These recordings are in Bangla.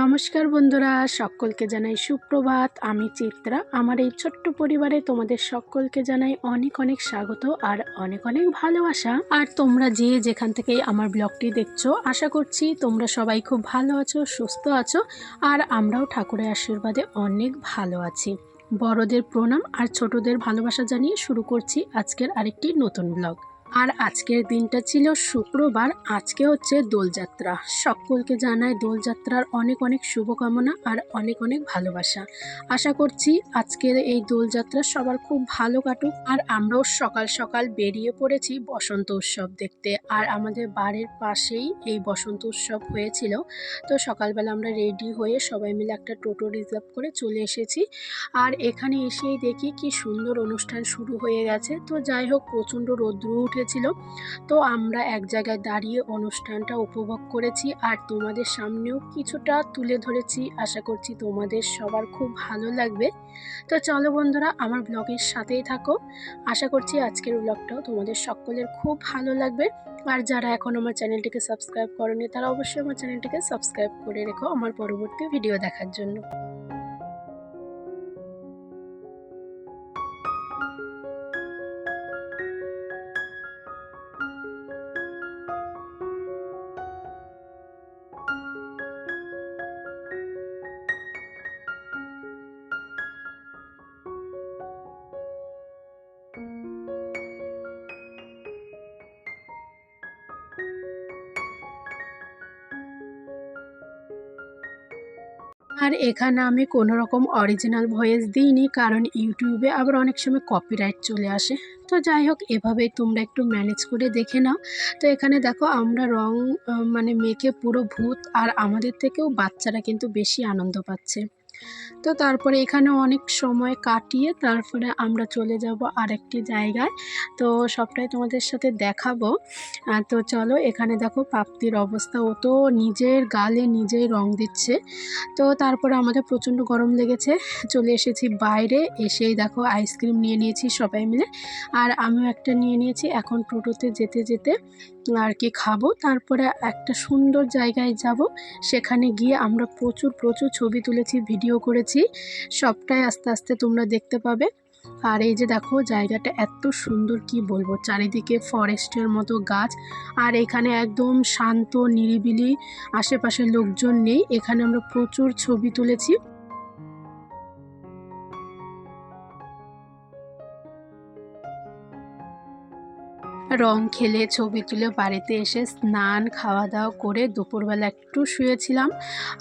নমস্কার বন্ধুরা, সকলকে জানাই সুপ্রভাত। আমি চিত্রা। আমার এই ছোট্ট পরিবারে তোমাদের সকলকে জানাই অনেক অনেক স্বাগত আর অনেক অনেক ভালোবাসা। আর তোমরা যে যেখান থেকেই আমার ব্লগটি দেখছ, আশা করছি তোমরা সবাই খুব ভালো আছো, সুস্থ আছো আর আমরাও ঠাকুরের আশীর্বাদে অনেক ভালো আছি। বড়দের প্রণাম আর ছোটদের ভালোবাসা জানিয়ে শুরু করছি আজকের আরেকটি নতুন ব্লগ। আর আজকের দিনটা ছিল শুক্রবার, আজকে হচ্ছে দোলযাত্রা। সকলকে জানায় দোলযাত্রার অনেক অনেক শুভকামনা আর অনেক অনেক ভালোবাসা। আশা করছি আজকের এই দোলযাত্রা সবার খুব ভালো কাটুক আর আমরাও সকাল সকাল বেরিয়ে পড়েছি বসন্ত উৎসব দেখতে। আর আমাদের বাড়ির পাশেই এই বসন্ত উৎসব হয়েছিল। তো সকালবেলা আমরা রেডি হয়ে সবাই মিলে একটা টোটো রিজার্ভ করে চলে এসেছি। আর এখানে এসেই দেখি কি সুন্দর অনুষ্ঠান শুরু হয়ে গেছে। তো যাই হোক, প্রচণ্ড রৌদ্র উঠেছিল। তো আমরা এক জায়গায় দাঁড়িয়ে অনুষ্ঠানটা উপভোগ করেছি আর তোমাদের সামনেও কিছুটা তুলে ধরেছি। আশা করছি তোমাদের সবার খুব ভালো লাগবে। তো চলো বন্ধুরা, আমার ব্লগের সাথেই থাকো। আশা করছি আজকের ব্লগটাও তোমাদের সকলের খুব ভালো লাগবে। আর যারা এখন আমার চ্যানেলটিকে সাবস্ক্রাইব করেনি, তারা অবশ্যই আমার চ্যানেলটিকে সাবস্ক্রাইব করে রেখো আমার পরবর্তী ভিডিও দেখার জন্য। আর এখানে আমি কোনো রকম অরিজিনাল ভয়েস দিইনি, কারণ ইউটিউবে আবার অনেক সময় কপিরাইট চলে আসে। তো যাই হোক, এভাবেই তোমরা একটু ম্যানেজ করে দেখে নাও। তো এখানে দেখো, আমরা রং মানে মেখে পুরো ভূত, আর আমাদের থেকেও বাচ্চারা কিন্তু বেশি আনন্দ পাচ্ছে। তো তারপরে এখানে অনেক সময় কাটিয়ে তারপরে আমরা চলে যাব আরেকটি জায়গায়। তো সবটাই তোমাদের সাথে দেখাবো। তো চলো এখানে দেখো প্রাপ্তির অবস্থা। ও তো নিজের গালে নিজেই রং দিচ্ছে। তো তারপরে আমাদের প্রচণ্ড গরম লেগেছে। চলে এসেছি বাইরে। এসেই দেখো আইসক্রিম নিয়ে নিয়েছি সবাই মিলে। আর আমিও একটা নিয়ে নিয়েছি। এখন টোটোতে যেতে যেতে আর কি খাব। তারপরে একটা সুন্দর জায়গায় যাব। সেখানে গিয়ে আমরা প্রচুর প্রচুর ছবি তুলেছি, ভিডিও করেছি। সবটাই আস্তে আস্তে তোমরা দেখতে পাবে। আর এই যে দেখো, জায়গাটা এত সুন্দর, কি বলব? চারিদিকে ফরেস্টের মতো গাছ। আর এখানে একদম শান্ত, নিরিবিলি আশেপাশে লোকজন নেই। এখানে আমরা প্রচুর ছবি তুলেছি। রং খেলে, ছবি তুলে বাড়িতে এসে স্নান খাওয়া দাওয়া করে দুপুরবেলা একটু শুয়েছিলাম।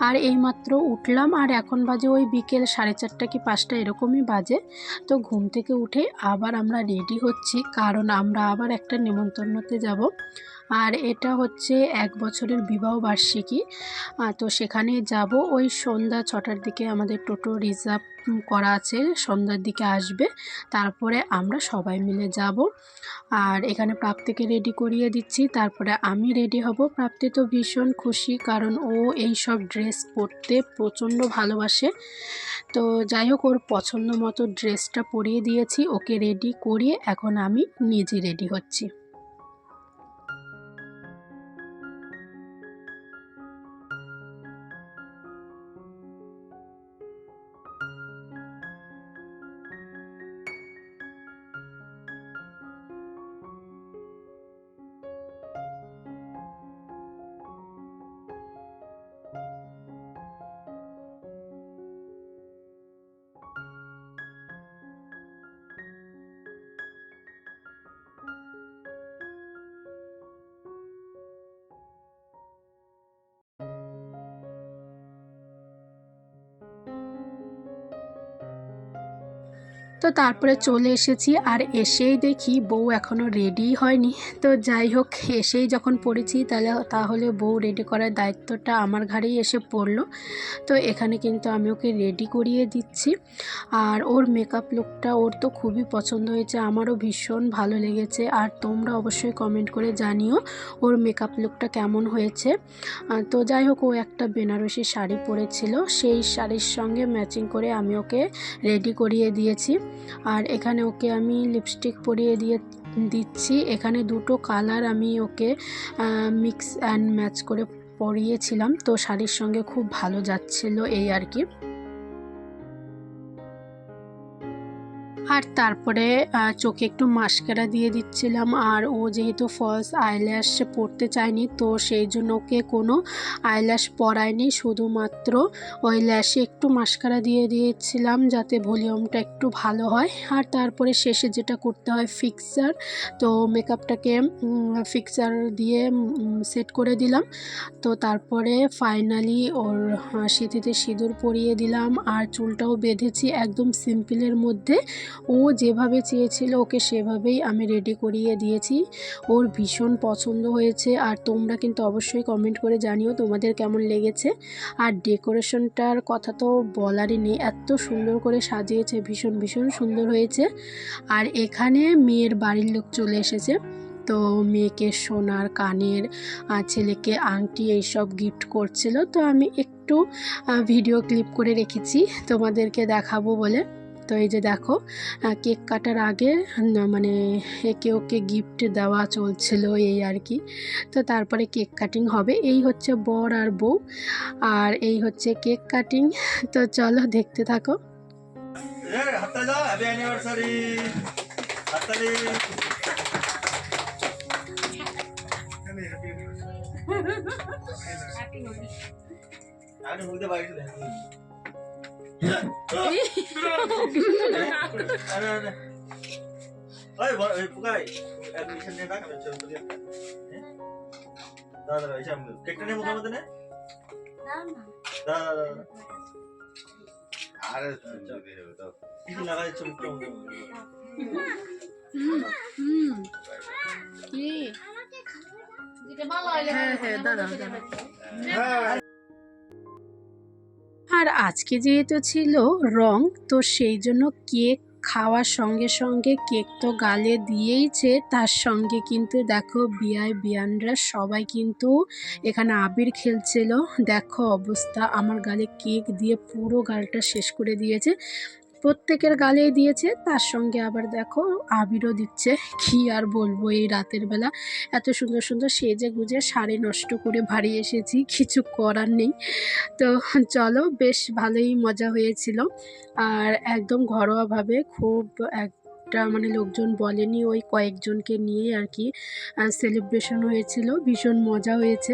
আর এইমাত্র উঠলাম আর এখন বাজে ওই বিকেল সাড়ে চারটা কি পাঁচটা এরকমই বাজে। তো ঘুম থেকে উঠে আবার আমরা রেডি হচ্ছি, কারণ আমরা আবার একটা নেমন্তন্নতে যাব। আর এটা হচ্ছে এক বছরের বিবাহ বার্ষিকী। তো সেখানে যাব। ওই সন্ধ্যা ছটার দিকে আমাদের টোটো রিজার্ভ করা আছে, সন্ধ্যার দিকে আসবে। তারপরে আমরা সবাই মিলে যাব। আর এখানে প্রাপ্তিকে রেডি করিয়ে দিচ্ছি। তারপরে আমি রেডি হব। প্রাপ্তি তো ভীষণ খুশি, কারণ ও এই সব ড্রেস পরতে প্রচণ্ড ভালোবাসে। তো যাই হোক, ওর পছন্দ মতো ড্রেসটা পরিয়ে দিয়েছি। ওকে রেডি করিয়ে এখন আমি নিজে রেডি হচ্ছি। তো তারপরে চলে এসেছি আর এসেই দেখি বউ এখনও রেডি হয়নি। তো যাই হোক, এসেই যখন পড়েছি তাহলে তাহলে বউ রেডি করার দায়িত্বটা আমার ঘাড়েই এসে পড়ল। তো এখানে কিন্তু আমি ওকে রেডি করিয়ে দিচ্ছি। আর ওর মেকআপ লুকটা ওর তো খুবই পছন্দ হয়েছে, আমারও ভীষণ ভালো লেগেছে। আর তোমরা অবশ্যই কমেন্ট করে জানিও ওর মেকআপ লুকটা কেমন হয়েছে। তো যাই হোক, ও একটা বেনারসি শাড়ি পরেছিল, সেই শাড়ির সঙ্গে ম্যাচিং করে আমি ওকে রেডি করিয়ে দিয়েছি। আর এখানে ওকে আমি লিপস্টিক পরিয়ে দিয়ে দিচ্ছি। এখানে দুটো কালার আমি ওকে মিক্স অ্যান্ড ম্যাচ করে পরিয়েছিলাম। তো শাড়ির সঙ্গে খুব ভালো যাচ্ছিল এই আর কি। আর তারপরে চোখে একটু মাস্কারা দিয়ে দিচ্ছিলাম। আর ও যেহেতু ফলস আইল্যাশ পরতে চায়নি, তো সেই জন্য ওকে কোনো আইল্যাশ পরায়নি। শুধুমাত্র ওই ল্যাশে একটু মাস্কারা দিয়ে দিয়েছিলাম যাতে ভলিউমটা একটু ভালো হয়। আর তারপরে শেষে যেটা করতে হয় ফিক্সার তো মেকআপটাকে ফিক্সার দিয়ে সেট করে দিলাম। তো তারপরে ফাইনালি ওর সিঁথিতে সিঁদুর পরিয়ে দিলাম। আর চুলটাও বেঁধেছি একদম সিম্পলের মধ্যে। ও যেভাবে চেয়েছিল ওকে সেভাবেই আমি রেডি করিয়ে দিয়েছি। ওর ভীষণ পছন্দ হয়েছে আর তোমরা কিন্তু অবশ্যই কমেন্ট করে জানিও তোমাদের কেমন লেগেছে। আর ডেকোরেশনটার কথা তো বলারই নেই, এত সুন্দর করে সাজিয়েছে, ভীষণ ভীষণ সুন্দর হয়েছে। আর এখানে মেয়ের বাড়ির লোক চলে এসেছে, তো মেয়েকে সোনার, কানের ছেলেকে আংটি এইসব গিফট করছিল। তো আমি একটু ভিডিও ক্লিপ করে রেখেছি, তোমাদেরকে দেখাবো বলে। তো এই যে দেখো কেক কাটার আগে মানে একে ওকে গিফট দেওয়া চলছিল এই আর কি। তো তারপরে কেক কাটিং হবে। এই হচ্ছে বর আর বউ আর এই হচ্ছে কেক কাটিং তো চলো দেখতে থাকো। আমি বলতে পারি Ano, ano? Ay, wala, ay, pagay. Ay, isang nila kami, siya tuloy. Da, da, da, isang nila. Kek na niya mukha mo din eh? Da, da, da, da. Hindi na kayo sumutong. 예. 이제 말라야 돼. 네, 네, 네, 네. আজকে যেহেতু ছিল রং, তো সেই জন্য কেক খাওয়ার সঙ্গে সঙ্গে কেক তো গালে দিয়েইছে। তার সঙ্গে কিন্তু দেখো বিয়াই বিয়ানরা সবাই কিন্তু এখানে আবির খেলছিল। দেখো অবস্থা, আমার গালে কেক দিয়ে পুরো গালটা শেষ করে দিয়েছে। প্রত্যেকের গালেই দিয়েছে, তার সঙ্গে আবার দেখো আবিরও দিচ্ছে। কি আর বলব এই রাতের বেলা? এত সুন্দর সুন্দর সেজে গুজে শাড়ি নষ্ট করে বাড়ি এসেছি, কিছু করার নেই। তো চলো, বেশ ভালোই মজা হয়েছিল। আর একদম ঘরোয়াভাবে খুব একটা মানে লোকজন বলেনি, ওই কয়েকজনকে নিয়ে আর কি সেলিব্রেশন হয়েছিল। ভীষণ মজা হয়েছে।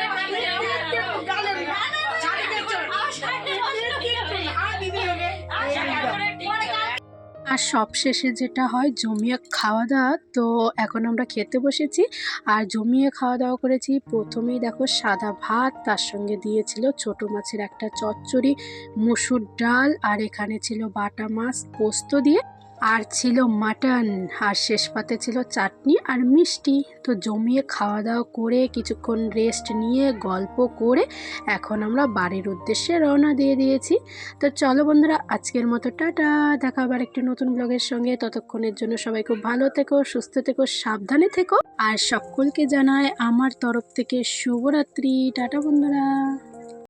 আর সবশেষে যেটা হয়, জমিয়ে খাওয়া দাওয়া তো এখন আমরা খেতে বসেছি আর জমিয়ে খাওয়া দাওয়া করেছি। প্রথমেই দেখো সাদা ভাত, তার সঙ্গে দিয়েছিল ছোট মাছের একটা চচ্চড়ি, মুসুর ডাল আর এখানে ছিল বাটা মাছ পোস্ত দিয়ে। আর ছিল মাটন, আর শেষ পাতে ছিল চাটনি আর মিষ্টি। তো জমিয়ে খাওয়া দাওয়া করে কিছুক্ষণ রেস্ট নিয়ে গল্প করে এখন আমরা বাড়ির উদ্দেশ্যে রওনা দিয়ে দিয়েছি। তো চলো বন্ধুরা, আজকের মতো টাটা। দেখা আবার একটি নতুন ব্লগের সঙ্গে। ততক্ষণের জন্য সবাই খুব ভালো থেকো, সুস্থ থেকো, সাবধানে থেকো। আর সকলকে জানায় আমার তরফ থেকে শুভরাত্রি। টাটা বন্ধুরা।